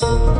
এই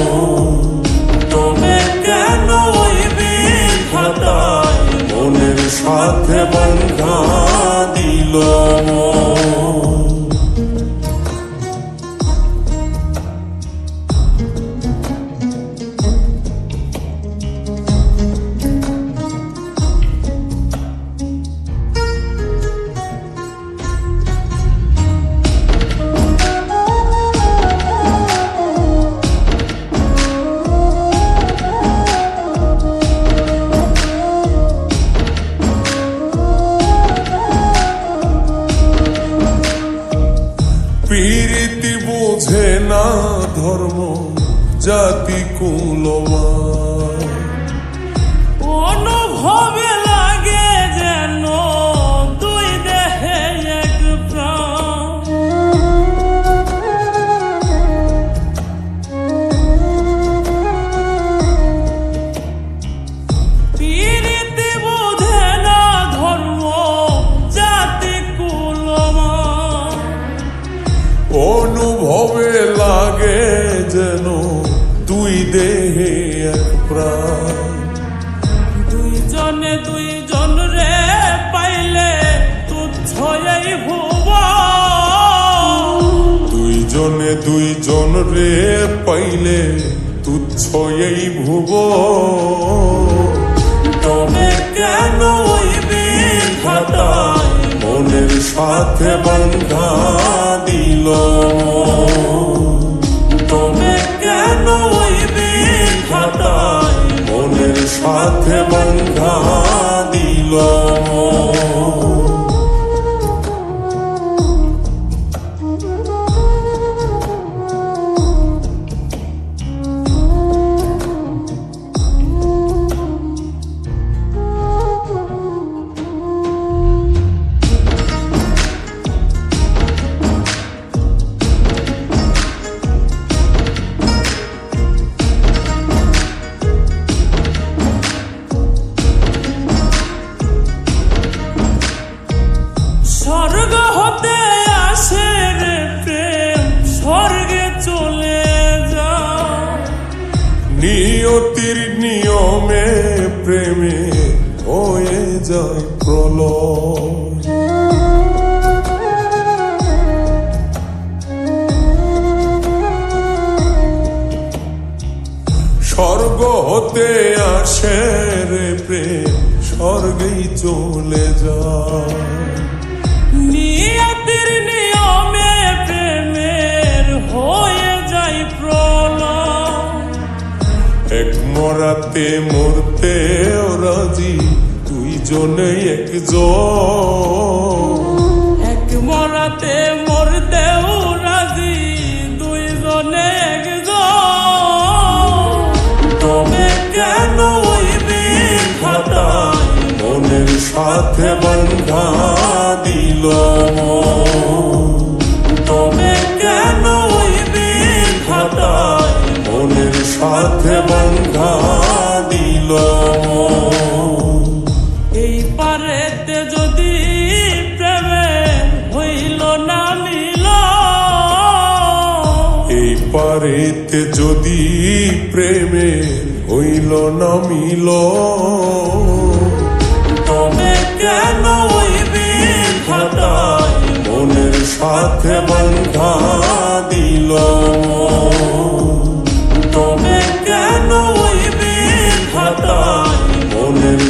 পীরিতি বোঝে না ধর্ম জাতি কুলমা লাগে যেন দুই দেহে এক প্রাণ। দুইজনে দুইজন রে পাইলে তুচ্ছ এই ভুব দুইজনে দুইজন রে পাইলে তুচ্ছ এই ভুব তবে কেন মনের সাথে বন্ধা দিল? সাথে বন্ধা নিয়তির নিয়মে প্রেমে হয়ে যায় প্রলয়। স্বর্গ হতে আসে রে প্রেম স্বর্গেই চলে যায়। এক মরাতে রাজি দুইজনে একজন। এক মরাতে মরতেও রাজি দুইজনে একজন। তবে কেন মনের সাথে বন্ধা দিল তবে সাথে বন্ধা দিল। এই পারেতে যদি প্রেমে হইল না মিল, এই পারেতে যদি প্রেমের হইল না মিল, তবে কেন ওই বিধাতায় মনের সাথে বন্ধা দিল?